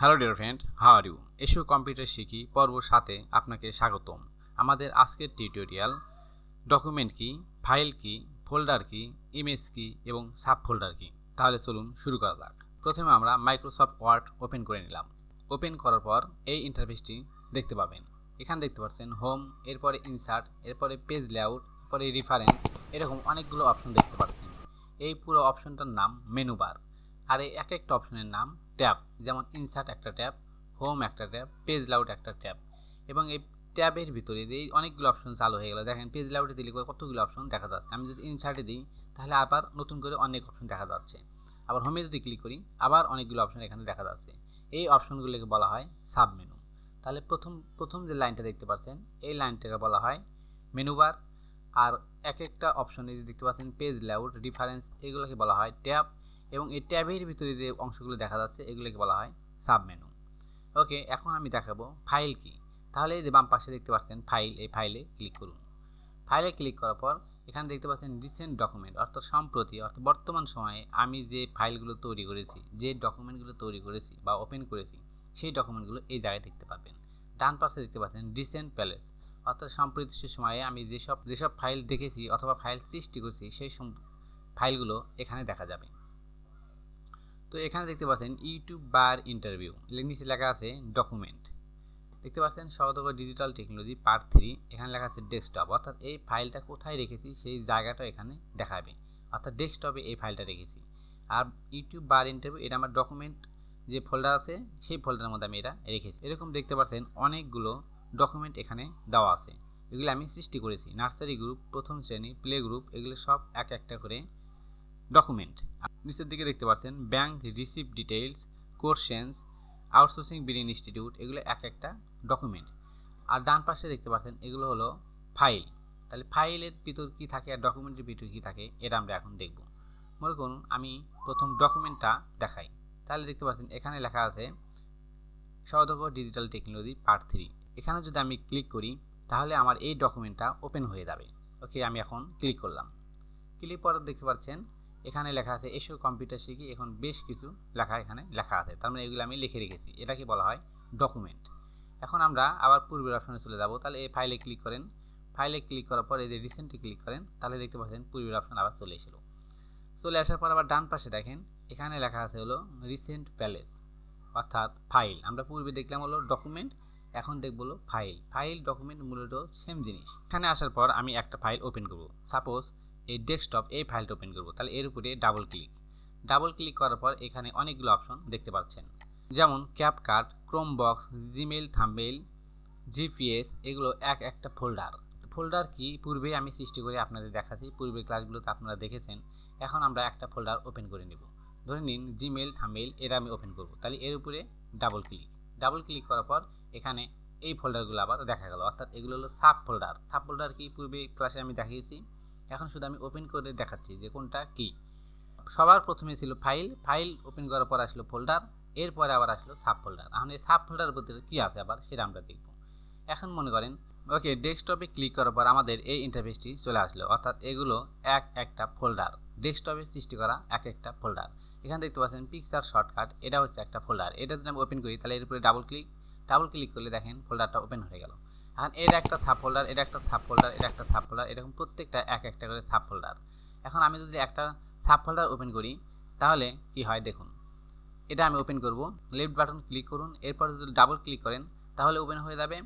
Hello dear friend how are you এসো computer শিখি পর্ব সাথে আপনাকে স্বাগতম আমাদের আজকের টিউটোরিয়াল ডকুমেন্ট কি ফাইল কি ফোল্ডার কি ইমেজ কি এবং সাব ফোল্ডার কি তাহলে চলুন শুরু করা যাক প্রথমে আমরা মাইক্রোসফট ওয়ার্ড ওপেন করে নিলাম ওপেন করার পর এই ইন্টারফেসটি দেখতে পাবেন এখানে দেখতে পাচ্ছেন হোম এরপরে ইনসার্ট এরপরে পেজ লেআউট এরপরে রিফারেন্স এরকম অনেকগুলো অপশন দেখতে পাচ্ছেন এই পুরো অপশনটার নাম মেনু বার আর এই এক একটা অপশনের নাম ট্যাব, যেমন ইনসার্ট একটা ট্যাব হোম একটা ট্যাব পেজ লাউট একটা ট্যাব। এবং এই ট্যাবের ভিতরে যে অনেকগুলো অপশন চালু হয়ে গেল, দেখেন পেজ লাউটে দিলে কতগুলো অপশন দেখা যাচ্ছে। আমি যদি ইনসার্টে দিই, তাহলে আবার নতুন করে অনেক অপশন দেখা যাচ্ছে। আবার হোমে যদি ক্লিক করি, আবার অনেকগুলো অপশন এখানে দেখা যাচ্ছে। এই অপশনগুলোকে বলা হয় সাব মেনু তাহলে প্রথম প্রথম যে লাইনটা দেখতে পাচ্ছেন, এই লাইনটাকে বলা হয় মেনুবার আর এক একটা অপশনে দেখতে পাচ্ছেন পেজ লেআউট রিফারেন্স এগুলোকে বলা হয় ট্যাব এবং এই ট্যাবের ভিতরে যে অংশগুলো দেখা যাচ্ছে, এগুলোকে বলা হয় সাব মেনু ওকে, এখন আমি দেখাবো ফাইল কি। তাহলে এই যে বাম পাশে দেখতে পাচ্ছেন ফাইল, এই ফাইলে ক্লিক করুন। ফাইলে ক্লিক করার পর এখানে দেখতে পাচ্ছেন রিসেন্ট ডকুমেন্ট অর্থাৎ সম্প্রতি, অর্থাৎ বর্তমান সময়ে আমি যে ফাইলগুলো তৈরি করেছি, যে ডকুমেন্টগুলো তৈরি করেছি বা ওপেন করেছি, সেই ডকুমেন্টগুলো এই জায়গায় দেখতে পারবেন ডান পাশে দেখতে পাচ্ছেন রিসেন্ট প্যালেস অর্থাৎ সাম্প্রতিক সময়ে আমি যেসব যেসব ফাইল দেখেছি অথবা ফাইল সৃষ্টি করেছি, সেই ফাইলগুলো এখানে দেখা যাবে। তো এখানে দেখতে পাচ্ছেন ইউটিউব বার ইন্টারভিউ। নিচে লেখা আছে ডকুমেন্ট দেখতে পাচ্ছেন সহযোগ ডিজিটাল টেকনোলজি পার্ট থ্রি এখানে লেখা আছে ডেস্কটপ অর্থাৎ এই ফাইলটা কোথায় রেখেছি সেই জায়গাটা এখানে দেখাবে। অর্থাৎ ডেস্কটপে এই ফাইলটা রেখেছি। আর ইউটিউব বার ইন্টারভিউ, এটা আমার ডকুমেন্ট যে ফোল্ডার আছে, সেই ফোল্ডারের মধ্যে আমি এটা রেখেছি। এরকম দেখতে পাচ্ছেন অনেকগুলো ডকুমেন্ট এখানে দেওয়া আছে। এগুলো আমি সৃষ্টি করেছি। নার্সারি গ্রুপ প্রথম শ্রেণি প্লে গ্রুপ এগুলো সব এক একটা করে ডকুমেন্ট নিচের দিকে দেখতে পাচ্ছেন ব্যাংক রিসিভ ডিটেইলস কোর্সেন্স আউটসোর্সিং বিডিং ইনস্টিটিউট এগুলো এক একটা ডকুমেন্ট আর ডান পাশে দেখতে পাচ্ছেন, এগুলো হলো ফাইল তাহলে ফাইলের ভিতর কী থাকে আর ডকুমেন্টের ভিতর কী থাকে, এটা আমরা এখন দেখব। মনে করুন, আমি প্রথম ডকুমেন্টটা দেখাই। তাহলে দেখতে পাচ্ছেন, এখানে লেখা আছে সহযোগ ডিজিটাল টেকনোলজি পার্ট থ্রি এখানে যদি আমি ক্লিক করি, তাহলে আমার এই ডকুমেন্টটা ওপেন হয়ে যাবে। ওকে আমি এখন ক্লিক করলাম। ক্লিক পরে দেখতে পাচ্ছেন এখানে লেখা আছে, এসো কম্পিউটার শিখি। এখন বেশ কিছু লেখা এখানে লেখা আছে। তার মানে এগুলো আমি লিখে রেখেছি। এটাকে বলা হয় ডকুমেন্ট এখন আমরা আবার পূর্বের অপশনে চলে যাব। তাহলে এই ফাইলে ক্লিক করেন। ফাইলে ক্লিক করার পর এই যে রিসেন্টে ক্লিক করেন, তাহলে দেখতে পাচ্ছেন পূর্বের অপশন আবার চলে এসেছিল চলে আসার পর আবার ডান পাশে দেখেন, এখানে লেখা আছে হলো রিসেন্ট প্যালেস অর্থাৎ ফাইল আমরা পূর্বে দেখলাম হলো ডকুমেন্ট এখন দেখব হলো ফাইল ফাইল ডকুমেন্ট মূলত সেম জিনিস। এখানে আসার পর আমি একটা ফাইল ওপেন করব। সাপোজ এই ডেস্কটপ এই ফাইলটা ওপেন করব, তাহলে এর উপরে ডাবল ক্লিক ডাবল ক্লিক করার পর এখানে অনেকগুলো অপশন দেখতে পাচ্ছেন। যেমন cap CapCut Chrome box Gmail thumbnail GPS এগুলো এক একটা ফোল্ডার ফোল্ডার কি? পূর্বে আমি সৃষ্টি করে আপনাদের দেখাচ্ছি, পূর্বে ক্লাসগুলোতে আপনারা দেখেছেন। এখন আমরা একটা ফোল্ডার ওপেন করে নেব। ধরে নিন জিমেল থাম্বেল এরা আমি ওপেন করব। তাহলে এর উপরে ডাবল ক্লিক ডাবল ক্লিক করার পর এখানে এই ফোল্ডারগুলো আবার দেখা গেল। অর্থাৎ এগুলো হলো সাব ফোল্ডার সাব ফোল্ডার কি? পূর্বে ক্লাসে আমি দেখিয়েছি। এখন শুধু আমি ওপেন করে দেখাচ্ছি যে কোনটা কি। সবার প্রথমে ছিল ফাইল ফাইল ওপেন করার পর আসলো ফোল্ডার এরপরে আবার আসলো সাব ফোল্ডার এখন এই সাব ফোল্ডারের ভিতরে কী আছে আবার, সেটা আমরা দেখব। এখন মনে করেন ওকে ডেস্কটপে ক্লিক করার পর আমাদের এই ইন্টারফেসটি চলে আসলো। অর্থাৎ এগুলো এক একটা ফোল্ডার ডেস্কটপে সৃষ্টি করা এক একটা ফোল্ডার এখানে দেখতে পাচ্ছেন পিকচার শর্টকাট এটা হচ্ছে একটা ফোল্ডার এটা যদি আমি ওপেন করি, তাহলে এর উপরে ডাবল ক্লিক ডাবল ক্লিক করলে দেখেন ফোল্ডারটা ওপেন হয়ে গেল। এখন এর একটা সাব ফোল্ডার এটা একটা সাব ফোল্ডার এটা একটা সাব ফোল্ডার এরকম প্রত্যেকটা এক একটা করে সাব ফোল্ডার এখন আমি যদি একটা সাব ফোল্ডার ওপেন করি, তাহলে কি হয় দেখুন, এটা আমি ওপেন করব লেফট বাটন ক্লিক করুন, এরপর যদি ডাবল ক্লিক করেন, তাহলে ওপেন হয়ে যাবে।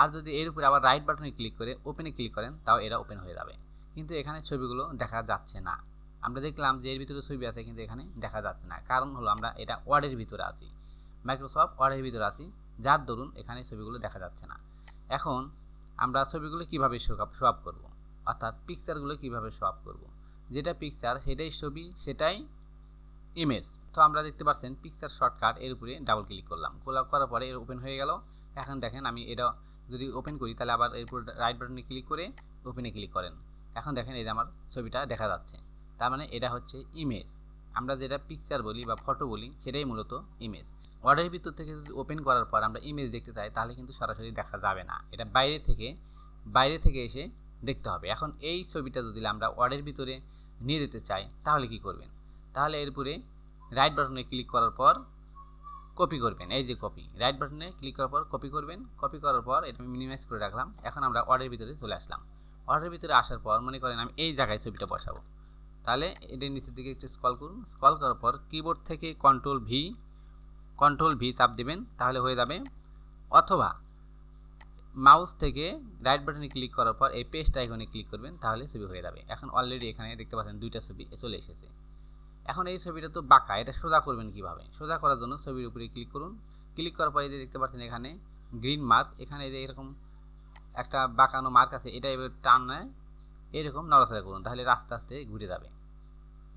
আর যদি এর উপরে আবার রাইট বাটনে ক্লিক করে ওপেনে ক্লিক করেন, তাও এরা ওপেন হয়ে যাবে। কিন্তু এখানে ছবিগুলো দেখা যাচ্ছে না। আমরা দেখলাম যে এর ভিতরে ছবি আছে, কিন্তু এখানে দেখা যাচ্ছে না। কারণ হলো আমরা এটা ওয়ার্ডের ভিতরে আছি। মাইক্রোসফট ওয়ার্ডের ভিতরে আছি, যার দরুন এখানে ছবিগুলো দেখা যাচ্ছে না। এখন আমরা ছবিগুলো কীভাবে শো আপ করব? অর্থাৎ পিকচারগুলো কীভাবে আপ করব? যেটা পিকচার সেটাই ছবি, সেটাই ইমেজ তো আমরা দেখতে পাচ্ছেন পিকচার শর্টকাট এর উপরে ডাবল ক্লিক করলাম। ক্লিক করার পরে এর ওপেন হয়ে গেল। এখন দেখেন আমি এটা যদি ওপেন করি, তাহলে আবার এর উপরে রাইট বাটনে ক্লিক করে ওপেনে ক্লিক করেন। এখন দেখেন এই যে আমার ছবিটা দেখা যাচ্ছে। তার মানে এটা হচ্ছে ইমেজ আমরা যেটা পিকচার বলি বা ফটো বলি, সেটাই মূলত ইমেজ ওয়ার্ডের ভিতর থেকে যদি ওপেন করার পর আমরা ইমেজ দেখতে চাই, তাহলে কিন্তু সরাসরি দেখা যাবে না। এটা বাইরে থেকে বাইরে থেকে এসে দেখতে হবে। এখন এই ছবিটা যদি আমরা ওয়ার্ডের ভিতরে নিয়ে যেতে চাই, তাহলে কি করবেন? তাহলে এরপরে রাইট বাটনে ক্লিক করার পর কপি করবেন। এই যে কপি রাইট বাটনে ক্লিক করার পর কপি করবেন। কপি করার পর এটা আমি মিনিমাইজ করে রাখলাম। এখন আমরা অর্ডারের ভিতরে চলে আসলাম। অর্ডারের ভিতরে আসার পর মনে করেন আমি এই জায়গায় ছবিটা বসাবো। তাহলে এটার নিচের দিকে একটু স্কল করুন। স্কল করার পর কিবোর্ড থেকে কন্ট্রোল ভি কন্ট্রোল ভি চাপ দিবেন, তাহলে হয়ে যাবে। অথবা মাউস থেকে রাইট বাটনে ক্লিক করার পর এই পেস্ট আইকনে ক্লিক করবেন, তাহলে ছবি হয়ে যাবে। এখন অলরেডি এখানে দেখতে পাচ্ছেন দুইটা ছবি চলে এসেছে। এখন এই ছবিটা তো বাঁকা, এটা সোজা করবেন কীভাবে? সোজা করার জন্য ছবির উপরে ক্লিক করুন। ক্লিক করার পরে যে দেখতে পাচ্ছেন এখানে গ্রিন মার্ক এখানে যে এরকম একটা বাঁকানো মার্ক আছে, এটা এবার টান নেয়। এরকম নড়াচড়া করুন, তাহলে আস্তে আস্তে ঘুরে যাবে।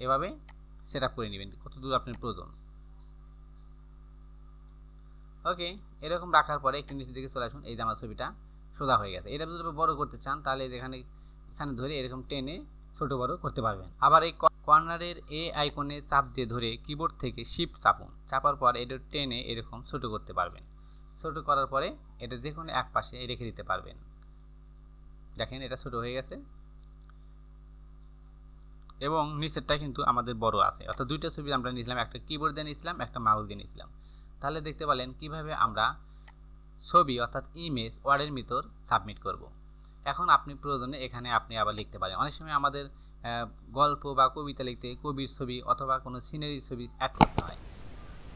এভাবে সেট করে নেবেন কত দূর আপনার প্রয়োজন। ওকে এরকম রাখার পরে একটু নিচের দিকে চলে আসুন। এই যে আমার ছবিটা, সোজা হয়ে গেছে। এটা যদি বড় করতে চান, তাহলে এখানে এখানে ধরে এরকম টেনে ছোট বড় করতে পারবেন। আবার এই কর্নারের এ আইকনে চাপ দিয়ে ধরে কিবোর্ড থেকে শিফট চাপুন। চাপার পর এটা টেনে এরকম ছোট করতে পারবেন। ছোট করার পরে এটা যে কোনো এক পাশে রেখে দিতে পারবেন। দেখেন, এটা ছোট হয়ে গেছে। এবং নিচেরটা কিন্তু আমাদের বড় আছে। অর্থাৎ দুইটা ছবি আমরা নিয়েছিলাম, একটা কিবোর্ড দিয়ে নিয়েছিলাম, একটা মাউস দিয়ে নিয়েছিলাম। তাহলে দেখতে পেলেন কীভাবে আমরা ছবি অর্থাৎ ইমেজ ওয়ার্ডের ভিতর সাবমিট করব। এখন আপনি প্রয়োজনে এখানে আপনি আবার লিখতে পারেন। অনেক সময় আমাদের গল্প বা কবিতা লিখতে কবির ছবি অথবা কোনো সিনারি ছবি অ্যাড করতে হয়।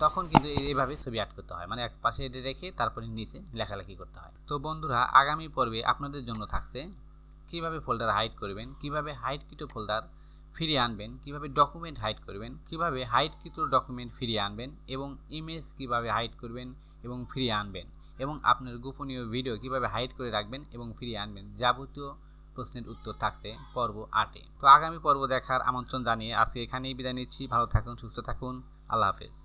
তখন কিন্তু এইভাবে ছবি অ্যাড করতে হয়। মানে এক পাশে এটা রেখে তারপরে নিচে লেখালেখি করতে হয়। তো বন্ধুরা, আগামী পর্বে আপনাদের জন্য থাকছে কীভাবে ফোল্ডার হাইড করবেন, কীভাবে হাইডকৃত ফোল্ডার ফিরিয়ে আনবেন, কীভাবে ডকুমেন্ট হাইড করবেন, কীভাবে হাইডকৃত ডকুমেন্ট ফিরিয়ে আনবেন এবং ইমেজ কীভাবে হাইড করবেন এবং ফিরিয়ে আনবেন এবং আপনার গোপনীয় ভিডিও কীভাবে হাইড করে রাখবেন এবং ফিরিয়ে আনবেন যাবতীয় প্রশ্নের উত্তর থাকছে পর্ব আটে। তো আগামী পর্ব দেখার আমন্ত্রণ জানিয়ে আজকে এখানেই বিদায় নিচ্ছি। ভালো থাকুন, সুস্থ থাকুন। আল্লাহ হাফেজ।